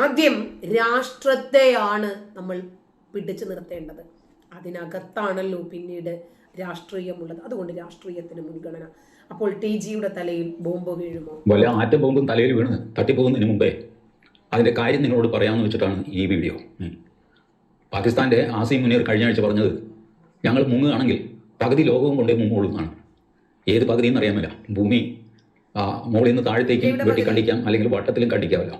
ആദ്യം രാഷ്ട്രത്തെയാണ് നമ്മൾ പിടിച്ചു നിർത്തേണ്ടത്. അതിനകത്താണല്ലോ പിന്നീട് രാഷ്ട്രീയമുള്ളത്. അതുകൊണ്ട് രാഷ്ട്രീയത്തിന് മുൻഗണന. അപ്പോൾ ടി ജിയുടെ തലയിൽ ബോംബ് വീഴുമോ? വല്ല ആറ്റം ബോംബും തലയിൽ വീണ് തട്ടിപ്പോകുന്നതിന് മുമ്പേ അതിന്റെ കാര്യം നിങ്ങളോട് പറയാമെന്ന് വെച്ചിട്ടാണ് ഈ വീഡിയോ. പാകിസ്ഥാന്റെ പാകിസ്ഥാന്റെ ആസിം മുനീർ കഴിഞ്ഞ ആഴ്ച പറഞ്ഞത് ഞങ്ങൾ മുങ്ങുകയാണെങ്കിൽ പകുതി ലോകവും കൊണ്ടേ മുങ്ങുള്ളൂ എന്നാണ് ഏത് പകുതി എന്നറിയാമല്ല ഭൂമി മുകളിൽ നിന്ന് താഴത്തേക്കും വെട്ടിക്കണ്ടിക്കാം വെട്ടി കണ്ടിക്കാം അല്ലെങ്കിൽ വട്ടത്തിലും കണ്ടിക്കാമല്ലോ.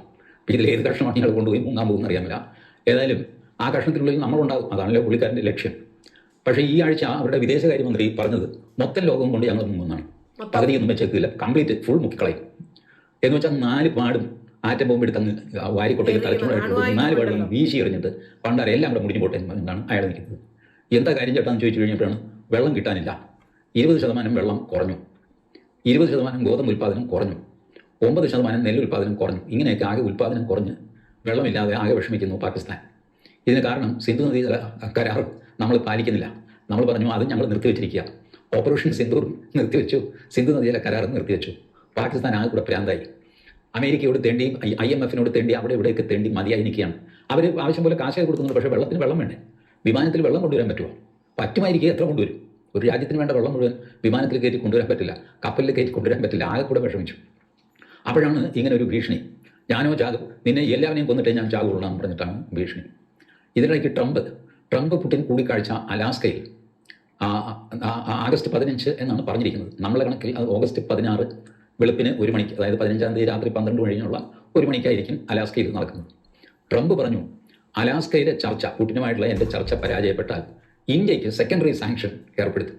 ഇതിൽ ഏത് കഷ്ണമാണ് ഞങ്ങൾ കൊണ്ടുപോയി മൂന്നാം പോകുന്ന അറിയാമല്ല. ഏതായാലും ആ കഷ്ണത്തിനുള്ളിൽ നമ്മളുണ്ടാകും. അതാണല്ലോ പുള്ളിക്കാരന്റെ ലക്ഷ്യം. പക്ഷേ ഈ ആഴ്ച അവരുടെ വിദേശകാര്യമന്ത്രി പറഞ്ഞത് മൊത്തം ലോകം കൊണ്ട് ഞങ്ങൾ മുങ്ങുന്നതാണ്? പകുതിയൊന്നും വെച്ചേക്കില്ല. കംപ്ലീറ്റ് ഫുൾ മുക്കിക്കളയും. എന്ന് വെച്ചാൽ നാല് പാടും ആറ്റം ബോംബ് എടുത്ത് അങ്ങ് വാരിക്കോട്ടയിൽ ഏത് തലച്ചുണ്ടായിട്ട് നാല് പാടും വീശി എറിഞ്ഞിട്ട് പണ്ടാരെ എല്ലാം കൂടെ മുടിഞ്ഞു പോട്ടെ എന്നാണ് അയാൾ നിൽക്കുന്നത്. എന്താ കാര്യം ചേട്ടാന്ന് ചോദിച്ചു കഴിഞ്ഞപ്പോഴാണ് വെള്ളം കിട്ടാനില്ല. ഇരുപത് ശതമാനം വെള്ളം കുറഞ്ഞു. ഇരുപത് ശതമാനം ഗോതമ്പ് ഉൽപ്പാദനം കുറഞ്ഞു. ഒമ്പത് ശതമാനം നെല്ല് ഉൽപ്പാദനം കുറഞ്ഞു. ഇങ്ങനെയൊക്കെ ആകെ ഉൽപ്പാദനം കുറഞ്ഞ് വെള്ളമില്ലാതെ ആകെ വിഷമിക്കുന്നു പാകിസ്ഥാൻ. ഇതിന് കാരണം സിന്ധു നദീ കരാർ നമ്മൾ പാലിക്കുന്നില്ല. നമ്മൾ പറഞ്ഞു അത് ഞങ്ങൾ നിർത്തിവെച്ചിരിക്കുക ഓപ്പറേഷൻ സിന്ധൂർ നിർത്തിവെച്ചു. സിന്ധു നദിയിലെ കരാർ നിർത്തിവെച്ചു. പാകിസ്ഥാൻ ആകെ കൂടെ പ്രാന്തായി. അമേരിക്കയോട് തേണ്ടി ഐ എം എഫിനോട് തേണ്ടി അവിടെ ഇവിടെയൊക്കെ തേണ്ടി മതിയായി നിൽക്കുകയാണ്. അവർ ആവശ്യം പോലെ കാശൊക്കെ കൊടുക്കുന്നുണ്ട്. പക്ഷേ വെള്ളത്തിന് വെള്ളം വേണ്ടേ? വിമാനത്തിൽ വെള്ളം കൊണ്ടുവരാൻ പറ്റുമോ പറ്റുമായിരിക്കും എത്ര കൊണ്ടുവരും. ഒരു രാജ്യത്തിന് വേണ്ട വെള്ളം മുഴുവൻ വിമാനത്തിൽ കയറ്റി കൊണ്ടുവരാൻ പറ്റില്ല. കപ്പലിൽ കയറ്റി കൊണ്ടുവരാൻ പറ്റില്ല. ആകെ കൂടെ വിഷമിച്ചു. അപ്പോഴാണ് ഇങ്ങനെ ഒരു ഭീഷണി. ഞാനോ ചാകും നിന്നെ എല്ലാവരെയും കൊന്നിട്ടേ ഞാൻ ചാകുള്ളൂ എന്ന് പറഞ്ഞിട്ടാണ് ഭീഷണി. ഇതിനിടയ്ക്ക് ട്രംപ് ട്രംപ് പുടിൻ കൂടിക്കാഴ്ച അലാസ്കയിൽ ആഗസ്റ്റ് പതിനഞ്ച് എന്നാണ് പറഞ്ഞിരിക്കുന്നത്. നമ്മളെ കണക്കിൽ അത് ഓഗസ്റ്റ് പതിനാറ് വെളുപ്പിന് ഒരു മണിക്ക് അതായത് പതിനഞ്ചാം തീയതി രാത്രി പന്ത്രണ്ട് കഴിഞ്ഞുള്ള ഒരു മണിക്കായിരിക്കും അലാസ്കയിൽ നടക്കുന്നത്. ട്രംപ് പറഞ്ഞു അലാസ്കയിലെ ചർച്ച പുടിനുമായിട്ടുള്ള എന്റെ ചർച്ച പരാജയപ്പെട്ടാൽ ഇന്ത്യയ്ക്ക് സെക്കൻഡറി സാങ്ഷൻ ഏർപ്പെടുത്തും.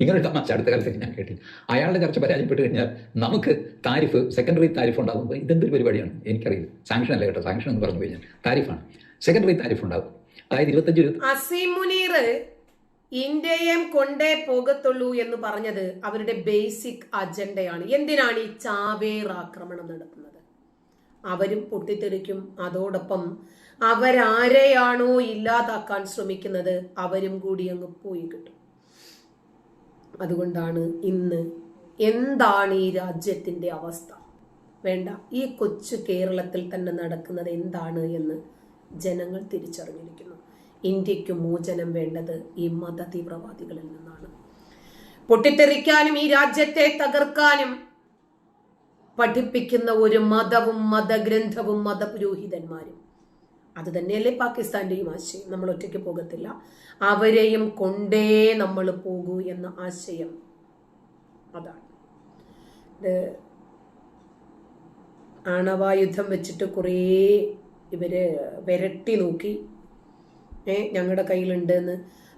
ഇങ്ങനൊരു തമാശ അടുത്ത കാലത്ത് ഞാൻ കേട്ടില്ല. അയാളുടെ ചർച്ച പരാജയപ്പെട്ട് കഴിഞ്ഞാൽ നമുക്ക് താരിഫ് സെക്കൻഡറി താരിഫ് ഉണ്ടാകുമ്പോൾ ഇതെന്തൊരു പരിപാടിയാണ്? എനിക്കറിയില്ല. സാങ്ഷൻ അല്ല കേട്ടോ. സാങ്ഷൻ എന്ന് പറഞ്ഞു കഴിഞ്ഞാൽ താരിഫാണ്. സെക്കൻഡറി താരിഫ് ഉണ്ടാകും. അതായത് ഇരുപത്തഞ്ച് ഇരുപത്തി അസീം മുനീർ ഇന്ത്യയും കൊണ്ടേ പോകത്തുള്ളൂ എന്ന് പറഞ്ഞത് അവരുടെ ബേസിക് അജണ്ടയാണ് എന്തിനാണ് ഈ ചാവേർ ആക്രമണം നടത്തുന്നത്? അവരും പൊട്ടിത്തെറിക്കും. അതോടൊപ്പം അവരാരെയാണോ ഇല്ലാതാക്കാൻ ശ്രമിക്കുന്നത് അവരും കൂടി അങ്ങ് പോയി കിട്ടും. അതുകൊണ്ടാണ് ഇന്ന് എന്താണ് ഈ രാജ്യത്തിന്റെ അവസ്ഥ? വേണ്ട ഈ കൊച്ചു കേരളത്തിൽ തന്നെ നടക്കുന്നത് എന്താണ് എന്ന് ജനങ്ങൾ തിരിച്ചറിഞ്ഞിരിക്കുന്നു. ഇന്ത്യയ്ക്ക് മോചനം വേണ്ടത് ഈ മത തീവ്രവാദികളിൽ നിന്നാണ്. പൊട്ടിത്തെറിക്കാനും ഈ രാജ്യത്തെ തകർക്കാനും പഠിപ്പിക്കുന്ന ഒരു മതവും മതഗ്രന്ഥവും മതപുരോഹിതന്മാരും അത് തന്നെയല്ലേ പാകിസ്ഥാന്റെയും ആശയം. നമ്മൾ ഒറ്റയ്ക്ക് പോകത്തില്ല. അവരെയും കൊണ്ടേ നമ്മൾ പോകൂ എന്ന ആശയം അതാണ്. ഇത് ആണവായുധം വെച്ചിട്ട് കുറേ ഇവർ വിരട്ടി നോക്കി. ഏ ഞങ്ങളുടെ കയ്യിലുണ്ട് എന്ന്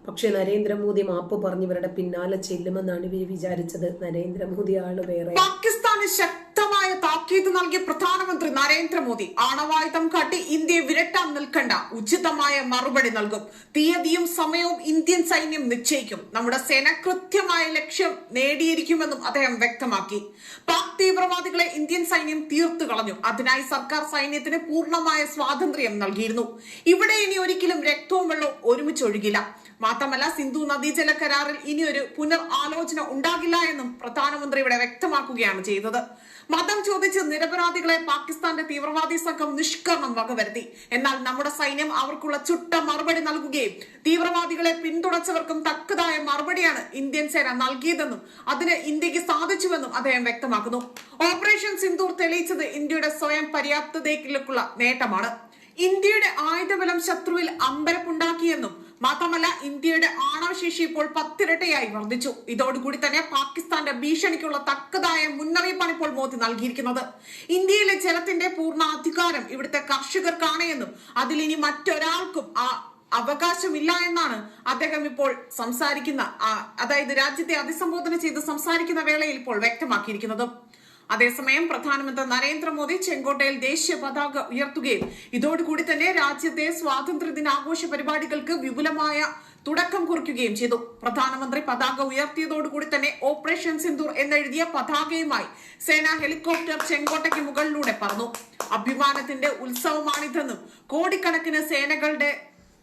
പക്ഷെ നരേന്ദ്രമോദി മാപ്പ് പറഞ്ഞ് ഇവരുടെ പിന്നാലെ ചെല്ലുമെന്നാണ് ഇവർ വിചാരിച്ചത്. നരേന്ദ്രമോദി ആൾ വേറെ. പാകിസ്ഥാന് ശക്തമായ താക്കീത് നൽകിയ പ്രധാനമന്ത്രി നരേന്ദ്രമോദി ആണവായുധം കാട്ടി ഇന്ത്യയെ വിരട്ടാൻ നിൽക്കണ്ട. ഉചിതമായ മറുപടി നൽകും. തീയതിയും സമയവും ഇന്ത്യൻ സൈന്യം നിശ്ചയിക്കും. നമ്മുടെ സേന കൃത്യമായ ലക്ഷ്യം നേടിയിരിക്കുമെന്നും അദ്ദേഹം വ്യക്തമാക്കി. പാക് തീവ്രവാദികളെ ഇന്ത്യൻ സൈന്യം തീർത്തു കളഞ്ഞു. അതിനായി സർക്കാർ സൈന്യത്തിന് പൂർണമായ സ്വാതന്ത്ര്യം നൽകിയിരുന്നു. ഇവിടെ ഇനി ഒരിക്കലും രക്തവും വെള്ളവും ഒരുമിച്ച് ഒഴുകില്ല മാത്രമല്ല സിന്ധു നദീജല കരാറിൽ ഇനിയൊരു പുനർ ആലോചന ഉണ്ടാകില്ല എന്നും പ്രധാനമന്ത്രി ഇവിടെ വ്യക്തമാക്കുകയാണ് ചെയ്തത്. മതം ചോദിച്ച് നിരപരാധികളെ പാകിസ്ഥാന്റെ തീവ്രവാദി സംഘം നിഷ്കരണം വകവരുത്തി. എന്നാൽ നമ്മുടെ സൈന്യം അവർക്കുള്ള ചുട്ട മറുപടി നൽകുകയും തീവ്രവാദികളെ പിന്തുണച്ചവർക്കും തക്കതായ മറുപടിയാണ് ഇന്ത്യൻ സേന നൽകിയതെന്നും അതിന് ഇന്ത്യയ്ക്ക് സാധിച്ചുവെന്നും അദ്ദേഹം വ്യക്തമാക്കുന്നു. ഓപ്പറേഷൻ സിന്ദൂർ തെളിയിച്ചത് ഇന്ത്യയുടെ സ്വയം പര്യാപ്തതയിലേക്കുള്ള നേട്ടമാണ്. ഇന്ത്യയുടെ ആയുധബലം ശത്രുവിൽ അമ്പരപ്പുണ്ടാക്കിയെന്നും മാത്രമല്ല ഇന്ത്യയുടെ ആണവശേഷി ഇപ്പോൾ പത്തിരട്ടയായി വർദ്ധിച്ചു. ഇതോടുകൂടി തന്നെ പാകിസ്ഥാന്റെ ഭീഷണിക്കുള്ള തക്കതായ മുന്നറിയിപ്പാണ് ഇപ്പോൾ മോദി നൽകിയിരിക്കുന്നത്. ഇന്ത്യയിലെ ജലത്തിന്റെ പൂർണ അധികാരം ഇവിടുത്തെ കർഷകർക്കാണ് എന്നും അതിൽ ഇനി മറ്റൊരാൾക്കും ആ അവകാശമില്ല എന്നാണ് അദ്ദേഹം ഇപ്പോൾ സംസാരിക്കുന്ന അതായത് രാജ്യത്തെ അഭിസംബോധന ചെയ്ത് സംസാരിക്കുന്ന വേളയിൽ ഇപ്പോൾ വ്യക്തമാക്കിയിരിക്കുന്നത്. അതേസമയം പ്രധാനമന്ത്രി നരേന്ദ്രമോദി ചെങ്കോട്ടയിൽ ദേശീയ പതാക ഉയർത്തുകയും ഇതോടുകൂടി തന്നെ രാജ്യത്തെ സ്വാതന്ത്ര്യ ദിനാഘോഷ പരിപാടികൾക്ക് വിപുലമായ തുടക്കം കുറിക്കുകയും ചെയ്തു. പ്രധാനമന്ത്രി പതാക ഉയർത്തിയതോടുകൂടി തന്നെ ഓപ്പറേഷൻ സിന്ദൂർ എന്നെഴുതിയ പതാകയുമായി സേനാ ഹെലികോപ്റ്റർ ചെങ്കോട്ടയ്ക്ക് മുകളിലൂടെ പറന്നു. അഭിമാനത്തിന്റെ ഉത്സവമാണിതെന്നും കോടിക്കണക്കിന് സേനകളുടെ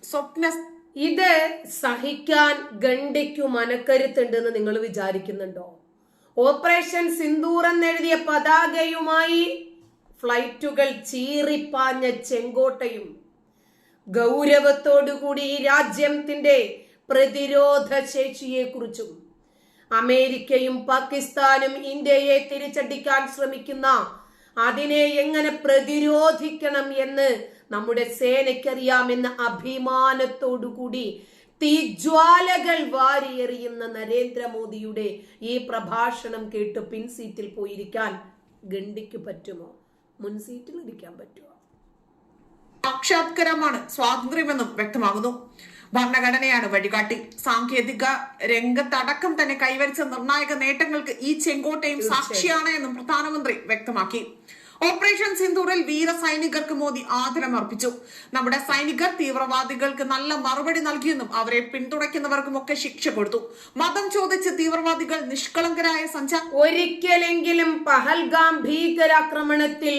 സ്വപ്ന ഇത് സഹിക്കാൻ ഗണ്ടിക്കു മനക്കരുത്തുണ്ടെന്ന് നിങ്ങൾ വിചാരിക്കുന്നുണ്ടോ? ഓപ്പറേഷൻ സിന്ദൂർ എന്നെഴുതിയ പതാകയുമായി ഫ്ലൈറ്റുകൾ ചീറിപ്പാഞ്ഞ ചെങ്കോട്ടയും ഗൗരവത്തോടുകൂടി ഈ രാജ്യത്തിന്റെ പ്രതിരോധ ശേഷിയെക്കുറിച്ചും അമേരിക്കയും പാകിസ്ഥാനും ഇന്ത്യയെ തിരിച്ചടിക്കാൻ ശ്രമിക്കുന്ന അതിനെ എങ്ങനെ പ്രതിരോധിക്കണം എന്ന് നമ്മുടെ സേനയ്ക്കറിയാമെന്ന അഭിമാനത്തോടുകൂടി തീജ്വാലകൾ വാരിയെറിയുന്ന നരേന്ദ്രമോദിയുടെ ഈ പ്രഭാഷണം കേട്ട് പിൻസീറ്റിൽ പോയിരിക്കാൻ ഗണ്ടിക്ക് പറ്റുമോ? മുൻസീറ്റിൽ ഇരിക്കാൻ പറ്റുമോ? സാക്ഷാത്കരമാണ് സ്വാതന്ത്ര്യമെന്നും വ്യക്തമാകുന്നു. ഭരണഘടനയാണ് വഴികാട്ടി. സാങ്കേതിക രംഗത്തടക്കം തന്നെ കൈവരിച്ച നിർണായക നേട്ടങ്ങൾക്ക് ഈ ചെങ്കോട്ടയും സാക്ഷിയാണ് എന്നും പ്രധാനമന്ത്രി വ്യക്തമാക്കി. ഓപ്പറേഷൻ സിന്ദൂറിൽ വീര സൈനികർക്ക് മോദി ആദരം അർപ്പിച്ചു നമ്മുടെ സൈനികർ തീവ്രവാദികൾക്ക് നല്ല മറുപടി നൽകിയെന്നും അവരെ പിന്തുണയ്ക്കുന്നവർക്കുമൊക്കെ ശിക്ഷ കൊടുത്തു. മതം ചോദിച്ച് തീവ്രവാദികൾ നിഷ്കളങ്കരായ സഞ്ച ഒരിക്കലെങ്കിലും പഹൽഗാം ഭീകരാക്രമണത്തിൽ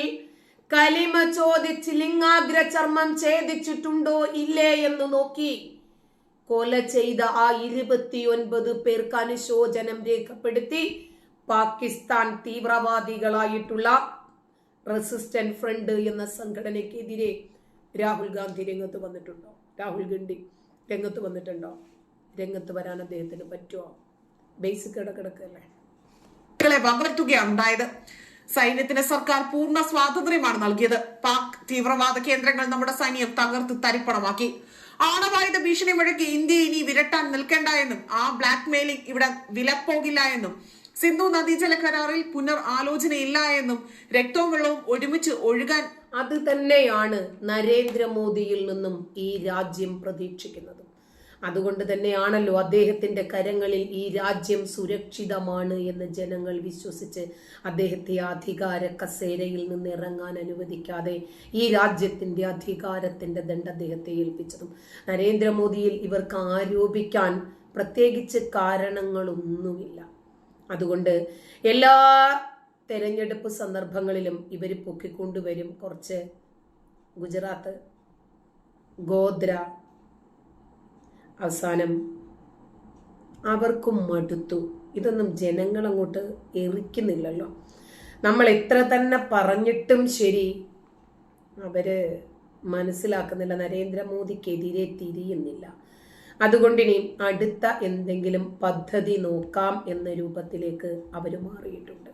കലിമ ചോദിച്ച് ലിംഗാഗ്ര ചർമ്മം ഛേദിച്ചിട്ടുണ്ടോ ഇല്ലേ എന്ന് നോക്കി കൊല ചെയ്ത ആ ഇരുപത്തിയൊൻപത് പേർക്ക് അനുശോചനം രേഖപ്പെടുത്തി. പാകിസ്ഥാൻ തീവ്രവാദികളായിട്ടുള്ള റെസിസ്റ്റന്റ് ഫ്രണ്ട് എന്ന സംഘടനയ്ക്കെതിരെ രാഹുൽ ഗാന്ധി രംഗത്ത് വന്നിട്ടുണ്ടോ? രാഹുൽ ഗാന്ധി രംഗത്ത് വന്നിട്ടുണ്ടോ? രംഗത്ത് വരാൻ അദ്ദേഹത്തിന് പറ്റുമോ ബേസിക് കിടക്കിടക്കല്ലേ കളെ വകവരുത്തുകയാണ് ഉണ്ടായത്. സൈന്യത്തിന് സർക്കാർ പൂർണ സ്വാതന്ത്ര്യമാണ് നൽകിയത്. പാക് തീവ്രവാദ കേന്ദ്രങ്ങൾ നമ്മുടെ സൈന്യം തകർത്ത് തരിപ്പണമാക്കി. ആണവായുധ ഭീഷണി മുഴക്കി ഇന്ത്യ ഇനി വിരട്ടാൻ നിൽക്കേണ്ട എന്നും ആ ബ്ലാക്ക് മെയിലിംഗ് ഇവിടെ വിലപ്പോകില്ല എന്നും സിന്ധു നദീജല കരാറിൽ പുനർ ആലോചനയില്ല എന്നും രക്തവും വെള്ളവും ഒരുമിച്ച് ഒഴുകാൻ അത് തന്നെയാണ് നരേന്ദ്രമോദിയിൽ നിന്നും ഈ രാജ്യം പ്രതീക്ഷിക്കുന്നത്. അതുകൊണ്ട് തന്നെയാണല്ലോ അദ്ദേഹത്തിന്റെ കരങ്ങളിൽ ഈ രാജ്യം സുരക്ഷിതമാണ് എന്ന് ജനങ്ങൾ വിശ്വസിച്ച് അദ്ദേഹത്തെ അധികാര കസേരയിൽ നിന്ന് ഇറങ്ങാൻ അനുവദിക്കാതെ ഈ രാജ്യത്തിന്റെ അധികാരത്തിന്റെ ദണ്ഡ് അദ്ദേഹത്തെ ഏൽപ്പിച്ചതും. നരേന്ദ്രമോദിയിൽ ഇവർക്ക് ആരോപിക്കാൻ പ്രത്യേകിച്ച് കാരണങ്ങളൊന്നുമില്ല. അതുകൊണ്ട് എല്ലാ തെരഞ്ഞെടുപ്പ് സന്ദർഭങ്ങളിലും ഇവർ പൊക്കിക്കൊണ്ടുവരും കുറച്ച് ഗുജറാത്ത് ഗോദ്ര അവസാനം അവർക്കും മടുത്തു. ഇതൊന്നും ജനങ്ങൾ അങ്ങോട്ട് എറിക്കുന്നില്ലല്ലോ. നമ്മൾ എത്ര തന്നെ പറഞ്ഞിട്ടും ശരി അവർ മനസ്സിലാക്കുന്നില്ല. നരേന്ദ്രമോദിക്കെതിരെ തിരിയുന്നില്ല. അതുകൊണ്ടിനി അടുത്ത എന്തെങ്കിലും പദ്ധതി നോക്കാം എന്ന രൂപത്തിലേക്ക് അവർ മാറിയിട്ടുണ്ട്.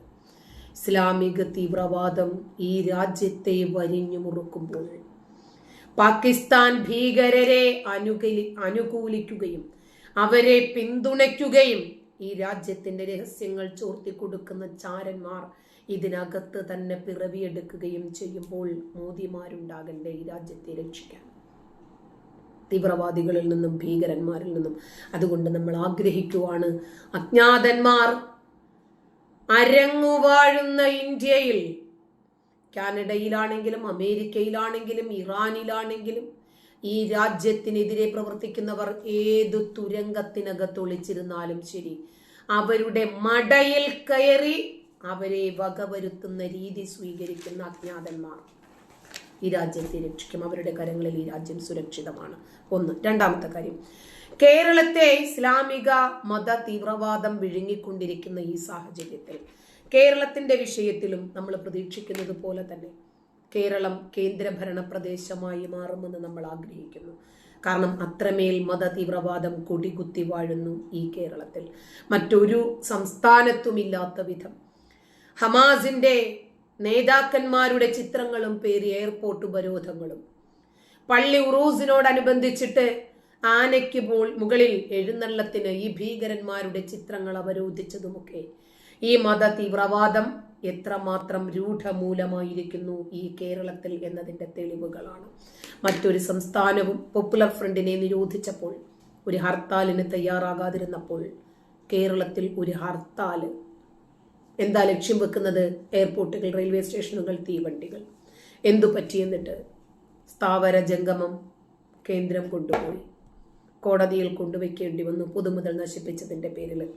ഇസ്ലാമിക തീവ്രവാദം ഈ രാജ്യത്തെ വരിഞ്ഞു മുറുക്കുമ്പോൾ പാകിസ്ഥാൻ ഭീകരരെ അനുകൂലി അനുകൂലിക്കുകയും അവരെ പിന്തുണയ്ക്കുകയും ഈ രാജ്യത്തിന്റെ രഹസ്യങ്ങൾ ചോർത്തി കൊടുക്കുന്ന ചാരന്മാർ ഇതിനകത്ത് തന്നെ പിറവിയെടുക്കുകയും ചെയ്യുമ്പോൾ മോദിമാരുണ്ടാകണ്ടേ ഈ രാജ്യത്തെ രക്ഷിക്കാൻ? തീവ്രവാദികളിൽ നിന്നും ഭീകരന്മാരിൽ നിന്നും. അതുകൊണ്ട് നമ്മൾ ആഗ്രഹിക്കുവാണ് അജ്ഞാതന്മാർ അരങ്ങുവാഴുന്ന ഇന്ത്യയിൽ. കാനഡയിലാണെങ്കിലും അമേരിക്കയിലാണെങ്കിലും ഇറാനിലാണെങ്കിലും ഈ രാജ്യത്തിനെതിരെ പ്രവർത്തിക്കുന്നവർ ഏതു തുരങ്കത്തിനകത്ത് ഒളിച്ചിരുന്നാലും ശരി അവരുടെ മടയിൽ കയറി അവരെ വകവരുത്തുന്ന രീതി സ്വീകരിക്കുന്ന അജ്ഞാതന്മാർ. ഈ രാജ്യത്തെ രക്ഷിക്കും അവരുടെ കരങ്ങളിൽ ഈ രാജ്യം സുരക്ഷിതമാണ്. ഒന്ന്. രണ്ടാമത്തെ കാര്യം. കേരളത്തെ ഇസ്ലാമിക മത തീവ്രവാദം വിഴുങ്ങിക്കൊണ്ടിരിക്കുന്ന ഈ സാഹചര്യത്തിൽ കേരളത്തിന്റെ വിഷയത്തിലും നമ്മൾ പ്രതീക്ഷിക്കുന്നത് പോലെ തന്നെ കേരളം കേന്ദ്രഭരണ പ്രദേശമായി മാറുമെന്ന് നമ്മൾ ആഗ്രഹിക്കുന്നു. കാരണം അത്രമേൽ മത തീവ്രവാദം കൊടികുത്തി വാഴുന്നു ഈ കേരളത്തിൽ. മറ്റൊരു സംസ്ഥാനത്തുമില്ലാത്ത വിധം ഹമാസിന്റെ നേതാക്കന്മാരുടെ ചിത്രങ്ങളും പേര് എയർപോർട്ട് ഉപരോധങ്ങളും. പള്ളി ഉറൂസിനോടനുബന്ധിച്ചിട്ട് ആനയ്ക്ക് പോൾ മുകളിൽ എഴുന്നള്ളത്തിന് ഈ ഭീകരന്മാരുടെ ചിത്രങ്ങൾ അവരോധിച്ചതുമൊക്കെ. ഈ മത തീവ്രവാദം എത്രമാത്രം രൂഢമൂലമായിരിക്കുന്നു ഈ കേരളത്തിൽ എന്നതിന്റെ തെളിവുകളാണ്. മറ്റൊരു സംസ്ഥാനവും പോപ്പുലർ ഫ്രണ്ടിനെ നിരോധിച്ചപ്പോൾ ഒരു ഹർത്താലിന് തയ്യാറാകാതിരുന്നപ്പോൾ കേരളത്തിൽ ഒരു ഹർത്താൽ എന്താ ലക്ഷ്യം വെക്കുന്നത്? എയർപോർട്ടുകൾ റെയിൽവേ സ്റ്റേഷനുകൾ തീവണ്ടികൾ. എന്തു പറ്റിയെന്നിട്ട് സ്ഥാവര ജംഗമം കേന്ദ്രം കൊണ്ടുപോയി. കോടതിയിൽ കൊണ്ടുവയ്ക്കേണ്ടി വന്നു പൊതുമുതൽ നശിപ്പിച്ചതിന്റെ പേരിൽ